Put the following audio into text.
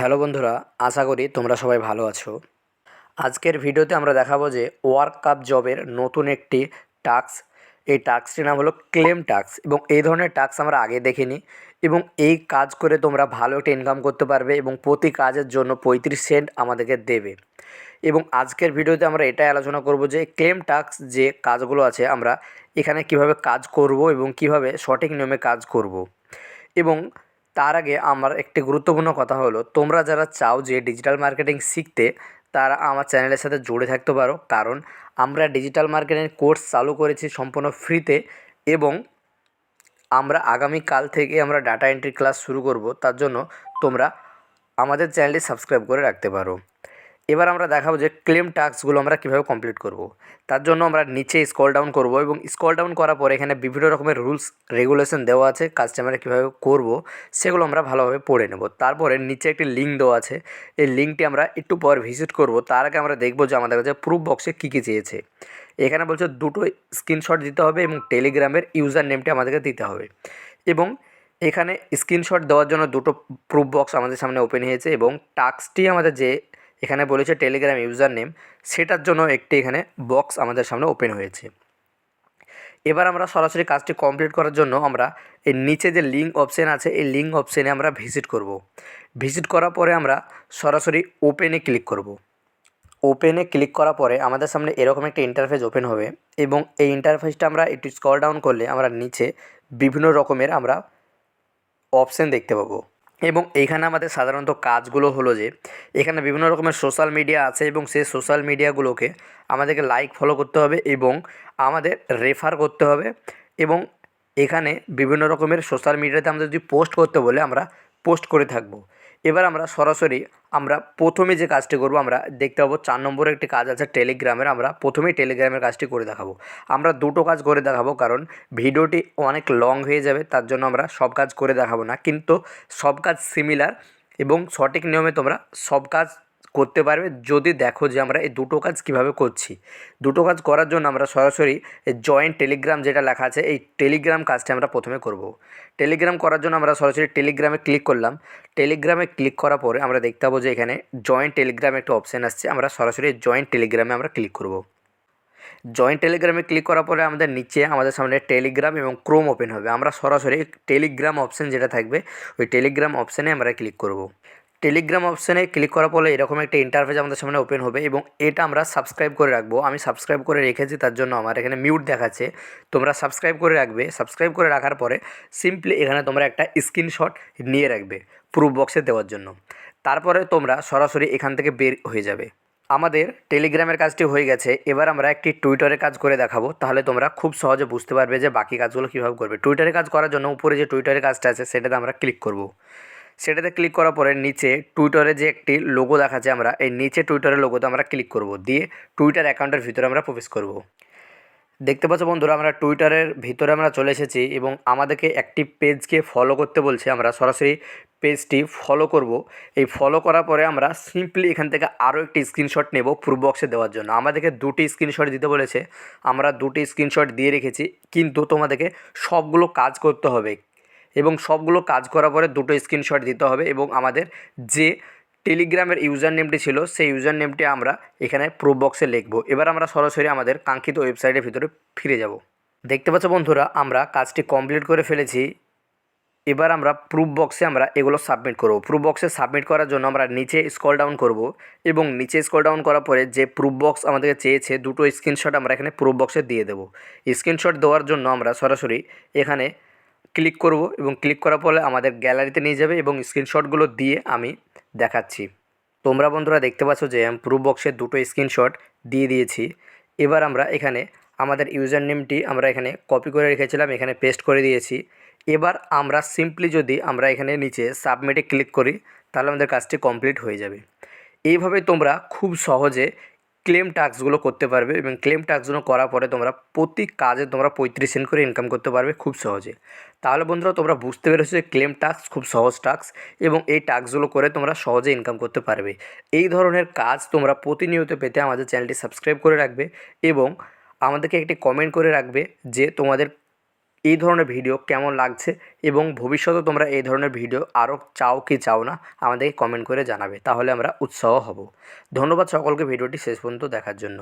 Hello বন্ধুরা, আশা করি তোমরা সবাই ভালো আছো। আজকের ভিডিওতে আমরা দেখাবো যে ওয়ার্ক কাপ জবের নতুন একটি টাস্ক। এই টাস্কটির নাম হলো ক্লেম টাস্ক এবং এই ধরনের টাস্ক আমরা আগে দেখিনি এবং এই কাজ করে তোমরা ভালো একটা ইনকাম করতে পারবে এবং প্রতি কাজের জন্য পঁয়ত্রিশ সেন্ট আমাদেরকে দেবে। এবং আজকের ভিডিওতে আমরা এটাই আলোচনা করব যে ক্লেম টাস্ক যে কাজগুলো আছে আমরা এখানে কীভাবে কাজ করব এবং কীভাবে সঠিক নিয়মে কাজ করব। এবং তার আগে আমার একটি গুরুত্বপূর্ণ কথা হলো, তোমরা যারা চাও যে ডিজিটাল মার্কেটিং শিখতে, তারা আমার চ্যানেলের সাথে জুড়ে থাকতে পারো। কারণ আমরা ডিজিটাল মার্কেটিং কোর্স চালু করেছি সম্পূর্ণ ফ্রিতে এবং আমরা আগামীকাল থেকে আমরা ডাটা এন্ট্রি ক্লাস শুরু করব। তার জন্য তোমরা আমাদের চ্যানেলটি সাবস্ক্রাইব করে রাখতে পারো। এবার আমরা দেখাবো যে ক্লেম টাস্কগুলো আমরা কীভাবে কমপ্লিট করব। তার জন্য আমরা নিচে স্কল ডাউন করব এবং স্কল ডাউন করার পর এখানে বিভিন্ন রকমের রুলস রেগুলেশন দেওয়া আছে কাজটা আমরা কীভাবে করব, সেগুলো আমরা ভালোভাবে পড়ে নেব। তারপরে নিচে একটি লিঙ্ক দেওয়া আছে। এই লিঙ্কটি আমরা একটু পর ভিজিট করব। তার আগে আমরা দেখব যে আমাদের কাছে প্রুফ বক্সে কী কী চেয়েছে। এখানে বলছে দুটো স্ক্রিনশট দিতে হবে এবং টেলিগ্রামের ইউজার নেমটি আমাদেরকে দিতে হবে। এবং এখানে স্ক্রিনশট দেওয়ার জন্য দুটো প্রুফ বক্স আমাদের সামনে ওপেন হয়েছে এবং টাস্কটি আমাদের যে এখানে বলেছে টেলিগ্রাম ইউজার নেম সেটার জন্য একটি এখানে বক্স আমাদের সামনে ওপেন হয়েছে। এবার আমরা সরাসরি কাজটি কমপ্লিট করার জন্য আমরা এই নিচে যে লিঙ্ক অপশান আছে, এই লিঙ্ক অপশানে আমরা ভিজিট করব। ভিজিট করার পরে আমরা সরাসরি ওপেনে ক্লিক করব। ওপেনে ক্লিক করার পরে আমাদের সামনে এরকম একটা ইন্টারফেস ওপেন হবে এবং এই ইন্টারফেসটা আমরা একটু স্কল ডাউন করলে আমরা নিচে বিভিন্ন রকমের আমরা অপশান দেখতে পাবো। এবং এইখানে আমাদের সাধারণত কাজগুলো হলো যে, এখানে বিভিন্ন রকমের সোশ্যাল মিডিয়া আছে এবং সেই সোশ্যাল মিডিয়াগুলোকে আমাদেরকে লাইক ফলো করতে হবে এবং আমাদের রেফার করতে হবে এবং এখানে বিভিন্ন রকমের সোশ্যাল মিডিয়াতে আমাদের যদি পোস্ট করতে বলে আমরা পোস্ট করে থাকব। এবার আমরা সরাসরি আমরা প্রথমে যে কাজটি করব, আমরা দেখতে পাবো চার নম্বরে একটি কাজ আছে টেলিগ্রামের আমরা প্রথমেই টেলিগ্রামের কাজটি করে দেখাবো। আমরা দুটো কাজ করে দেখাবো, কারণ ভিডিওটি অনেক লং হয়ে যাবে, তার জন্য আমরা সব কাজ করে দেখাবো না। কিন্তু সব কাজ সিমিলার এবং সঠিক নিয়মে তোমরা সব কাজ করতে পারবে যদি দেখো যে আমরা এই দুটো কাজ কীভাবে করছি। দুটো কাজ করার জন্য আমরা সরাসরি জয়েন্ট টেলিগ্রাম যেটা লেখা আছে, এই টেলিগ্রাম কাজটি আমরা প্রথমে করব। টেলিগ্রাম করার জন্য আমরা সরাসরি টেলিগ্রামে ক্লিক করলাম। টেলিগ্রামে ক্লিক করার পরে আমরা দেখতে পাবো যে এখানে জয়েন্ট টেলিগ্রাম একটা অপশান আসছে, আমরা সরাসরি জয়েন্ট টেলিগ্রামে আমরা ক্লিক করব। জয়েন্ট টেলিগ্রামে ক্লিক করার পরে আমাদের নিচে, আমাদের সামনে টেলিগ্রাম এবং ক্রোম ওপেন হবে। আমরা সরাসরি টেলিগ্রাম অপশান যেটা থাকবে, ওই টেলিগ্রাম অপশানে আমরা ক্লিক করব। টেলিগ্রাম অপশানে ক্লিক করার পরে এরকম একটা ইন্টারফেস আমাদের সামনে ওপেন হবে এবং এটা আমরা সাবস্ক্রাইব করে রাখব। আমি সাবস্ক্রাইব করে রেখেছি, তার জন্য আমার এখানে মিউট দেখাচ্ছে। তোমরা সাবস্ক্রাইব করে রাখবে। সাবস্ক্রাইব করে রাখার পরে সিম্পলি এখানে তোমরা একটা স্ক্রিনশট নিয়ে রাখবে প্রুফ বক্সে দেওয়ার জন্য। তারপরে তোমরা সরাসরি এখান থেকে বের হয়ে যাবে। আমাদের টেলিগ্রামের কাজটি হয়ে গেছে। এবার আমরা একটি টুইটারের কাজ করে দেখাবো। তাহলে তোমরা খুব সহজে বুঝতে পারবে যে বাকি কাজগুলো কীভাবে করবে। টুইটারে কাজ করার জন্য উপরে যে টুইটারের কাজটা আছে, সেটাতে আমরা ক্লিক করব। সেটাতে ক্লিক করার পরে নিচে টুইটারে যে একটি লোগো দেখাচ্ছে আমরা, এই নিচে টুইটারের লোগোতে আমরা ক্লিক করব। দিয়ে টুইটার অ্যাকাউন্টের ভিতরে আমরা প্রবেশ করব। দেখতে পাচ্ছ বন্ধুরা, আমরা টুইটারের ভিতরে আমরা চলে এসেছি এবং আমাদেরকে একটি পেজকে ফলো করতে বলছে আমরা। সরাসরি পেজটি ফলো করব। এই ফলো করার পরে আমরা সিম্পলি এখান থেকে আরও একটি স্ক্রিনশট নেব প্রুফ বক্সে দেওয়ার জন্য। আমাদেরকে দুটি স্ক্রিনশট দিতে বলেছে। আমরা দুটি স্ক্রিনশট দিয়ে রেখেছি, কিন্তু তোমাদেরকে সবগুলো কাজ করতে হবে। এবং সবগুলো কাজ করার পরে দুটো স্ক্রিনশট দিতে হবে এবং আমাদের যে টেলিগ্রামের ইউজার নেমটি ছিল, সেই ইউজার নেমটি আমরা এখানে প্রুফ বক্সে লিখব। এবার আমরা সরাসরি আমাদের কাঙ্ক্ষিত ওয়েবসাইটের ভিতরে ফিরে যাব। দেখতে পাচ্ছ বন্ধুরা, আমরা কাজটি কমপ্লিট করে ফেলেছি। এবার আমরা প্রুফ বক্সে আমরা এগুলো সাবমিট করব। প্রুফ বক্সে সাবমিট করার জন্য আমরা নিচে স্কল ডাউন করব এবং নিচে স্কল ডাউন করার পরে যে প্রুফ বক্স আমাদেরকে চেয়েছে, দুটো স্ক্রিনশট আমরা এখানে প্রুফ বক্সে দিয়ে দেবো। স্ক্রিনশট দেওয়ার জন্য আমরা সরাসরি এখানে ক্লিক করব এবং ক্লিক করার পরে আমাদের গ্যালারিতে নিয়ে যাবে এবং স্ক্রিনশটগুলো দিয়ে আমি দেখাচ্ছি। তোমরা বন্ধুরা দেখতে পাচ্ছ যে আমি প্রুফ বক্সের দুটো স্ক্রিনশট দিয়ে দিয়েছি। এবার আমরা এখানে আমাদের ইউজার নেমটি আমরা এখানে কপি করে রেখেছিলাম, এখানে পেস্ট করে দিয়েছি। এবার আমরা সিম্পলি যদি আমরা এখানে নিচে সাবমিটে ক্লিক করি, তাহলে আমাদের কাজটি কমপ্লিট হয়ে যাবে। এইভাবে তোমরা খুব সহজে ক্লেম টাস্কগুলো করতে পারবে এবং ক্লেম টাস্কগুলো করার পরে তোমরা প্রতি কাজে তোমরা পঁয়ত্রিশ সেন্ট করে ইনকাম করতে পারবে খুব সহজে। তাহলে বন্ধুরা তোমরা বুঝতে পেরেছ যে ক্লেম টাস্ক খুব সহজ টাস্ক এবং এই টাস্কগুলো করে তোমরা সহজে ইনকাম করতে পারবে। এই ধরনের কাজ তোমরা প্রতিনিয়ত পেতে আমাদের চ্যানেলটি সাবস্ক্রাইব করে রাখবে এবং আমাদেরকে একটি কমেন্ট করে রাখবে যে তোমাদের এই ধরনের ভিডিও কেমন লাগছে এবং ভবিষ্যতে তোমরা এই ধরনের ভিডিও আরও চাও কি চাও না, আমাদেরকে কমেন্ট করে জানাবে, তাহলে আমরা উৎসাহ হব। ধন্যবাদ সকলকে ভিডিওটি শেষ পর্যন্ত দেখার জন্য।